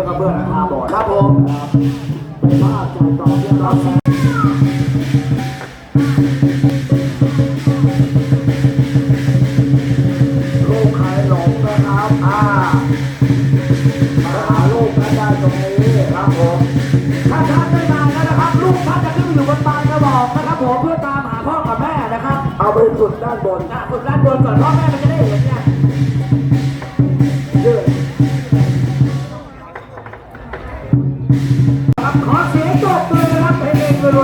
ท้ายกับเรียกกระเบื้องราคาบอดครับผมไปภาพจายต่อเรียบร้อยแล้วลูกใครหลงนะครับอ่ามาหาลูกกันได้ตรงนี้ครับผมถ้าท่านไม่มาแล้วนะครับ ลูกท่านจะขึ้นอยู่บนบานกระบอกนะครับผมเพื่อตามหาพ่อกับแม่นะครับ เอาไปสุดด้านบนนะฝึกด้านบนก่อนพ่อแม่มันจะได้เห็นไงยื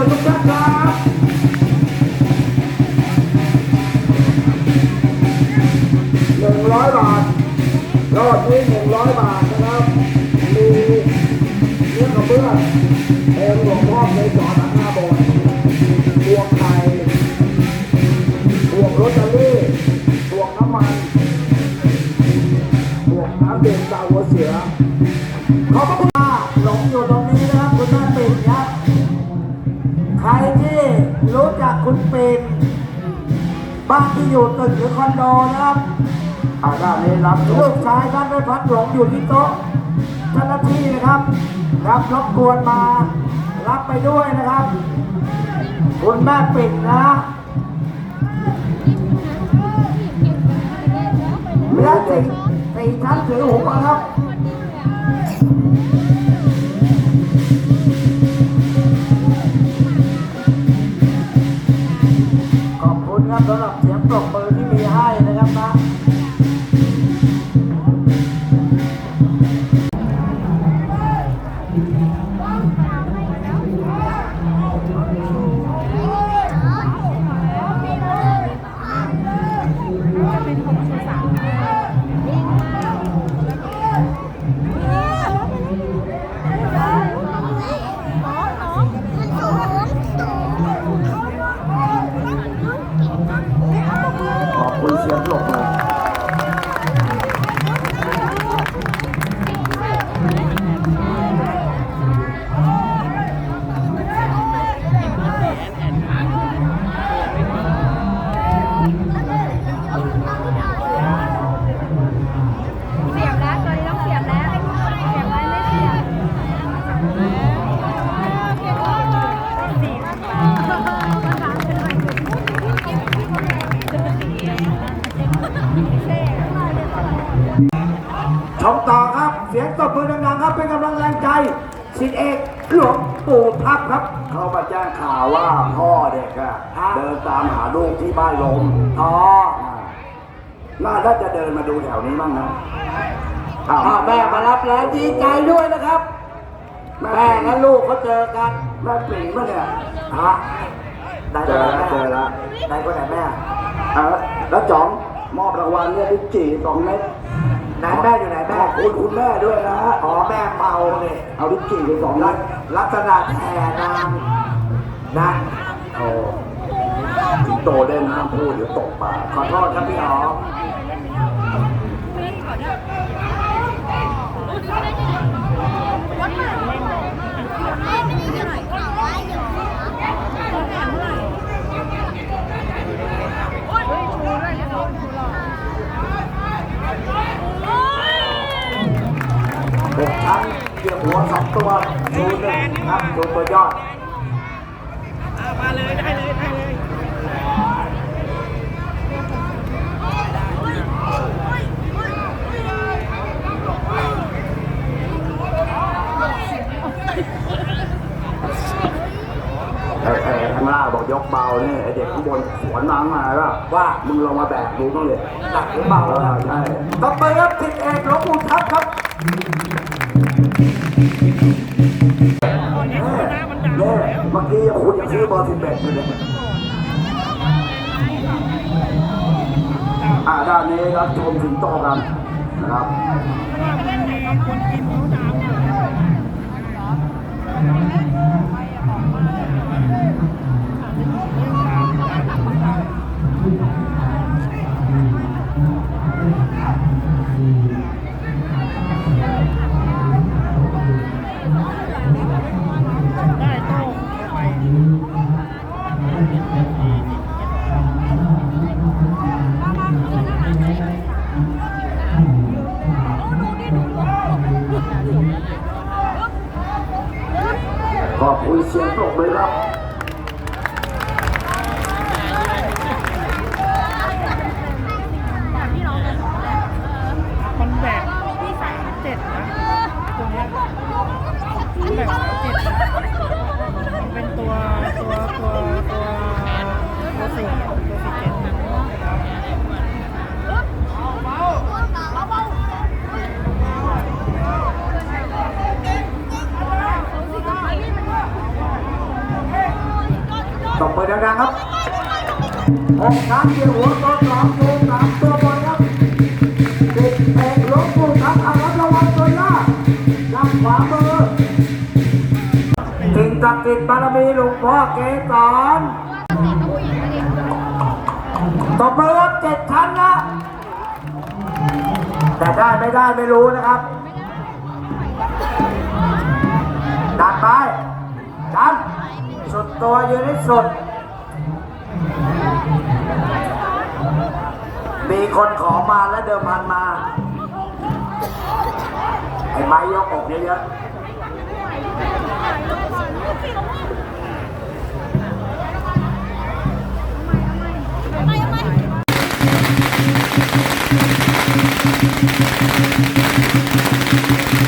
ทุกท่านครับหนึ่งร้อยบาทรอบนี้หนึ่งร้อยบาทนะครับ มีเนื้อกระเบื้องเอมหลวงพ่อเคยจอด ใครที่รู้จักคุณปิ่นบ้านที่อยู่ตึกหรือคอนโดนะครับอาด้านนี้รับลูกชายท่านได้พัดหลงอยู่ที่โต๊ะเจ้าหน้าที่นะครับรับรบกวนมารับไปด้วยนะครับ คุณแม่ปิ่นนะมีทั้งสี่สี่ชั้นถือหูมาครับ ชมต่อครับ เสียงตบมือดังๆครับ เป็นกำลังแรงใจสิทธิเอกหลวงปู่ทับครับ เขามาแจ้งข่าวว่าพ่อเด็กอะฮะเดินตามหาลูกที่บ้านลมอ๋อน่าถ้าจะเดินมาดูแถวนี้บ้างนะอ้าวอ่าแม่มารับแล้วดีใจด้วยนะครับ แม่และลูกเขาเจอกันแม่ปิ่นปะเนี่ยฮะได้เจก็อไหนแล้วแม่เจอแล้วได้ก็ไหนแม่อะแล้วจ๋องมอบรางวัลเนี่ยที่จีสองเม็ด ไหนแม่อยู่ไหนแม่อบคุณคุณแม่ด้วยนะฮะอ๋อแม่เมาเนี่ยเอาที่จีไปสองลักลักษณะแห่นางนะโอ้สิงโตเด่นห้ามพูดเดี๋ยวตกปากขอโทษครับพี่อ๋อห ตัวดูหนึ่งครับดูตัวยอดมาเลยได้เลยได้เลยไอ้ไอ้ข้างล่างบอกยกเบาเนี่ยไอ้เด็กข้างบนสวนมามาว่าว่ามึงลองมาแบกดูบ้างเลยหนักหรือเบาเออครับใช่ต่อไปครับสิทธิเอกหลวงปู่ทับครับ เนี่ยเมื่อกี้คุณยังซื้อบอร์สิบเอ็ดอยู่เลยอ่าด้านนี้รับชมถึงโตกันนะครับคนกินเขาดาว อบคุณ ตบมือดังๆครับหกครั้งเดียวหัวตัวสองตัวสามตัวบอลครับติดเอกหลวงปู่ทับอารับระวังตัวหน้าด้านขวามือสิ่งศักดิ์สิทธิ์บารมีหลวงพ่อเกสรตบมือครับเจ็ดครั้งนะแต่ได้ไม่ได้ไม่รู้นะครับดันไป สุดตัวยืนที่สุด มีคนขอมาและเดิมพันมา ไอ้ไม้ยกอกเยอะๆ